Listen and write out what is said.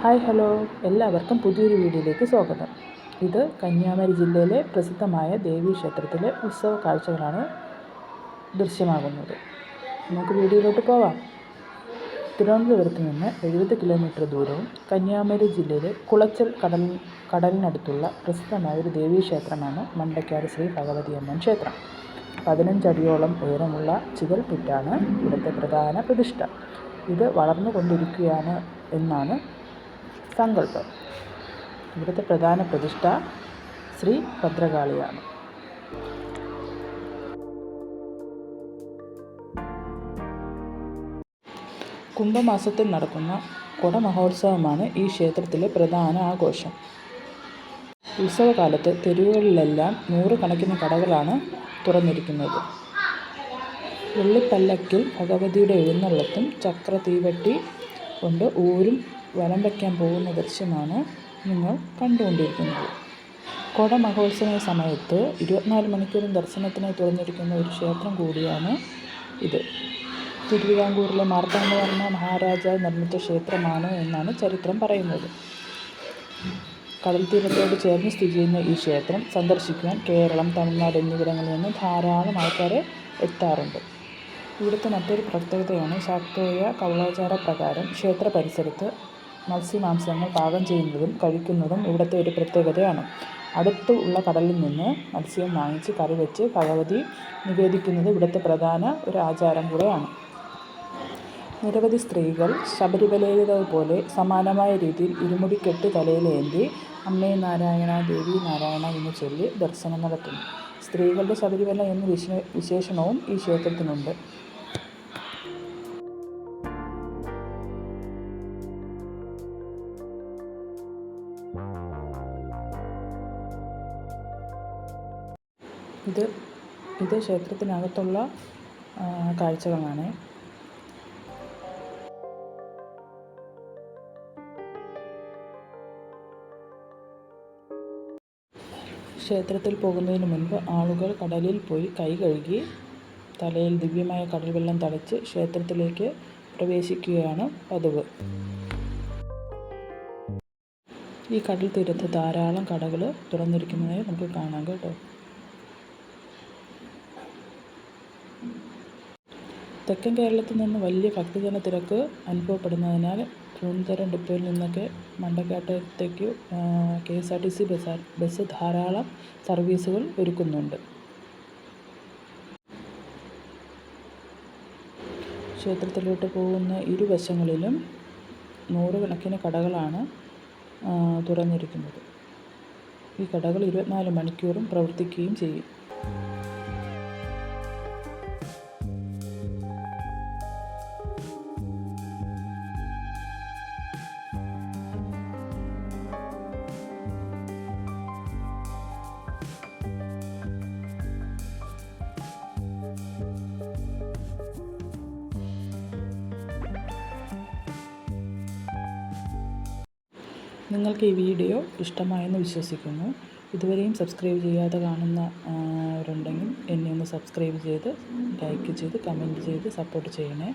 Hi hello. എല്ലാവർക്കും പുതിയൊരു വീഡിയോയിലേക്ക് സ്വാഗതം. ഇത് കന്യാകുമാരി ജില്ലയിലെ പ്രസിദ്ധമായ ദേവീ ക്ഷേത്രത്തിലെ ഉത്സവ കാഴ്ചകളാണ് ദൃശ്യമാകുന്നത്. നമുക്ക് വീഡിയോയിലോട്ട് പോവാം. തിരുവനന്തപുരത്ത് നിന്ന് എഴുപത് കിലോമീറ്റർ ദൂരവും കന്യാകുമാരി ജില്ലയിലെ കുളച്ചൽ കടൽ കടലിനടുത്തുള്ള പ്രസിദ്ധമായ ഒരു ദേവീ ക്ഷേത്രമാണ് മണ്ടക്കാട് ശ്രീ ഭഗവതി അമ്മൻ ക്ഷേത്രം. പതിനഞ്ചടിയോളം ഉയരമുള്ള ചിതൽപുറ്റാണ് ഇവിടുത്തെ പ്രധാന പ്രതിഷ്ഠ. ഇത് വളർന്നുകൊണ്ടിരിക്കുകയാണ് എന്നാണ് സങ്കല്പം. ഇവിടുത്തെ പ്രധാന പ്രതിഷ്ഠ ശ്രീ ഭദ്രകാളിയാണ്. കുംഭമാസത്തിൽ നടക്കുന്ന കുടമഹോത്സവമാണ് ഈ ക്ഷേത്രത്തിലെ പ്രധാന ആഘോഷം. ഉത്സവകാലത്ത് തെരുവുകളിലെല്ലാം നൂറുകണക്കിന് കടകളാണ് തുറന്നിരിക്കുന്നത്. വെള്ളിപ്പല്ലക്കിൽ ഭഗവതിയുടെ എഴുന്നള്ളത്തും ചക്ര തീവട്ടി കൊണ്ട് ഊരും വലം വയ്ക്കാൻ പോകുന്ന ദൃശ്യമാണ് നിങ്ങൾ കണ്ടുകൊണ്ടിരിക്കുന്നത്. കൊട മഹോത്സവ സമയത്ത് ഇരുപത്തിനാല് മണിക്കൂറും ദർശനത്തിനായി തുറന്നിരിക്കുന്ന ഒരു ക്ഷേത്രം കൂടിയാണ് ഇത്. തിരുവിതാംകൂറിലെ മാർത്താണ്ഡവർമ്മ മഹാരാജാവ് നിർമ്മിച്ച ക്ഷേത്രമാണ് എന്നാണ് ചരിത്രം പറയുന്നത്. കടൽ തീരത്തോട് ചേർന്ന് സ്ഥിതി ചെയ്യുന്ന ഈ ക്ഷേത്രം സന്ദർശിക്കുവാൻ കേരളം തമിഴ്നാട് എന്നിവിടങ്ങളിൽ നിന്ന് ധാരാളം ആൾക്കാരെ എത്താറുണ്ട്. ഇവിടുത്തെ മറ്റൊരു പ്രത്യേകതയാണ് ശാക്തേയ കൗളാചാര പ്രകാരം ക്ഷേത്ര പരിസരത്ത് മത്സ്യമാംസങ്ങൾ പാകം ചെയ്യുന്നതും കഴിക്കുന്നതും ഇവിടുത്തെ ഒരു പ്രത്യേകതയാണ്. അടുത്ത് ഉള്ള കടലിൽ നിന്ന് മത്സ്യം വാങ്ങിച്ച് കറി വെച്ച് ഭഗവതി നിവേദിക്കുന്നത് ഇവിടുത്തെ പ്രധാന ഒരു ആചാരം കൂടെയാണ്. നിരവധി സ്ത്രീകൾ ശബരിമലയിലേതുപോലെ സമാനമായ രീതിയിൽ ഇരുമുടിക്കെട്ട് തലയിലേന്തി അമ്മേ നാരായണ ദേവി നാരായണ എന്ന് ചൊല്ലി ദർശനം നടത്തുന്നു. സ്ത്രീകളുടെ ശബരിമല എന്ന വിശേഷണവും ഈ ക്ഷേത്രത്തിനുണ്ട്. ഇത് ഇത് ക്ഷേത്രത്തിനകത്തുള്ള കാഴ്ചകളാണ്. ക്ഷേത്രത്തിൽ പോകുന്നതിന് മുൻപ് ആളുകൾ കടലിൽ പോയി കൈ കഴുകി തലയിൽ ദിവ്യമായ കടൽ വെള്ളം തളിച്ച് ക്ഷേത്രത്തിലേക്ക് പ്രവേശിക്കുകയാണ് പതിവ്. ഈ കടൽ തീരത്ത് ധാരാളം കടകൾ തുറന്നിരിക്കുന്നതായി നമുക്ക് കാണാം കേട്ടോ. തെക്കൻ കേരളത്തിൽ നിന്ന് വലിയ ഭക്തജന തിരക്ക് അനുഭവപ്പെടുന്നതിനാൽ തിരുവനന്തപുരം ഡിപ്പോയിൽ നിന്നൊക്കെ മണ്ടക്കാട്ടത്തേക്ക് K S R T C bus bus ധാരാളം സർവീസുകൾ ഒരുക്കുന്നുണ്ട്. ക്ഷേത്രത്തിലോട്ട് പോകുന്ന ഇരുവശങ്ങളിലും നൂറുകണക്കിന് കടകളാണ് തുറന്നിരിക്കുന്നത്. ഈ കടകൾ ഇരുപത്തിനാല് മണിക്കൂറും പ്രവർത്തിക്കുകയും ചെയ്യും. നിങ്ങൾക്ക് ഈ വീഡിയോ ഇഷ്ടമായെന്ന് വിശ്വസിക്കുന്നു. ഇതുവരെയും സബ്സ്ക്രൈബ് ചെയ്യാതെ കാണുന്നവരുണ്ടെങ്കിൽ എന്നെ ഒന്ന് സബ്സ്ക്രൈബ് ചെയ്ത് ലൈക്ക് ചെയ്ത് കമന്റ് ചെയ്ത് സപ്പോർട്ട് ചെയ്യണേ.